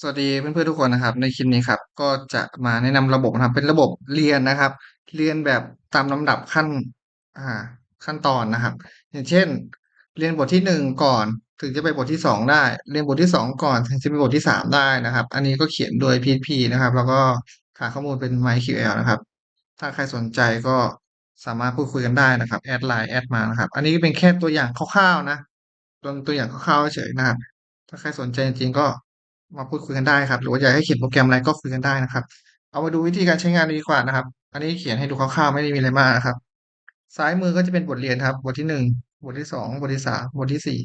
สวัสดีเพื่อนๆทุกคนนะครับ ในคลิปนี้ครับ ก็จะมาแนะนำระบบนะครับ เป็นระบบเรียนนะครับ เรียนแบบตามลำดับขั้นอ่าขั้นตอนนะครับ อย่างเช่น เรียนบทที่หนึ่งก่อน ถึงจะไปบทที่สองได้ เรียนบทที่สองก่อน ถึงจะไปบทที่สามได้นะครับ อันนี้ก็เขียนโดย PHP นะครับ แล้วก็หาข้อมูลเป็น MySQL นะครับ ถ้าใครสนใจก็สามารถพูดคุยกันได้นะครับแอดไลน์แอดมานะครับ อันนี้เป็นแค่ตัวอย่างคร่าวๆนะตัวตัวอย่างคร่าวๆเฉยๆนะครับ ถ้าใครสนใจจริงๆก็ มาพูดคุยกันได้ครับ หรือว่าอยากให้เขียนโปรแกรมอะไรก็คุยกันได้นะครับ เอามาดูวิธีการใช้งานดีกว่านะครับ อันนี้เขียนให้ดูคร่าวๆไม่ได้มีอะไรมากนะครับ ซ้ายมือก็จะเป็นบทเรียนครับ บทที่หนึ่งบทที่สองบทที่สามบทที่สี่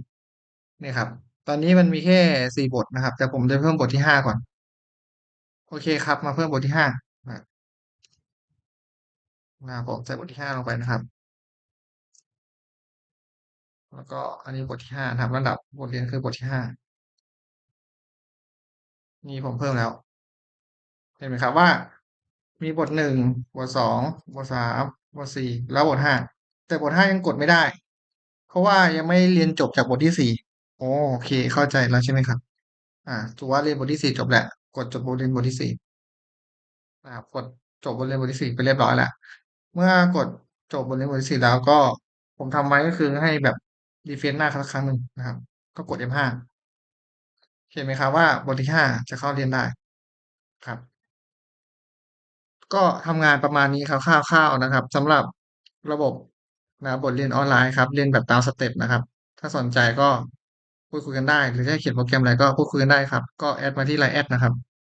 นี่ครับ ตอนนี้มันมีแค่สี่บทนะครับ แต่ผมจะเพิ่มบทที่ห้าก่อน โอเคครับ มาเพิ่มบทที่ห้านะผมใส่บทที่ห้าลงไปนะครับ แล้วก็อันนี้บทที่ห้านะครับระดับบทเรียนคือบทที่ห้า นี่ผมเพิ่มแล้ว เห็นไหมครับว่ามีบทหนึ่งบทสองบทสามบทสี่แล้วบทห้าแต่บทห้ายังกดไม่ได้ เพราะว่ายังไม่เรียนจบจากบทที่สี่โอเคเข้าใจแล้วใช่ไหมครับ อ่าถือว่าเรียนบทที่สี่จบแหละกดจบบทเรียนบทที่สี่นะครับกดจบบทเรียนบทที่สี่ไปเรียบร้อยแล้วเมื่อกดจบบทเรียนบทที่สี่แล้วก็ผมทำไว้ก็คือให้แบบรีเฟรชหน้าสักครั้งหนึ่งนะครับ ก็กด F5 เห็นไหมครับว่าบทที่ห้าจะเข้าเรียนได้ครับ ก็ทำงานประมาณนี้ครับคร่าวๆนะครับสำหรับระบบนะบทเรียนออนไลน์ครับเรียนแบบตามสเต็ปนะครับ ถ้าสนใจก็พูดคุยกันได้ หรือจะเขียนโปรแกรมอะไรก็พูดคุยกันได้ครับ ก็แอดมาที่ไลน์แอดนะครับ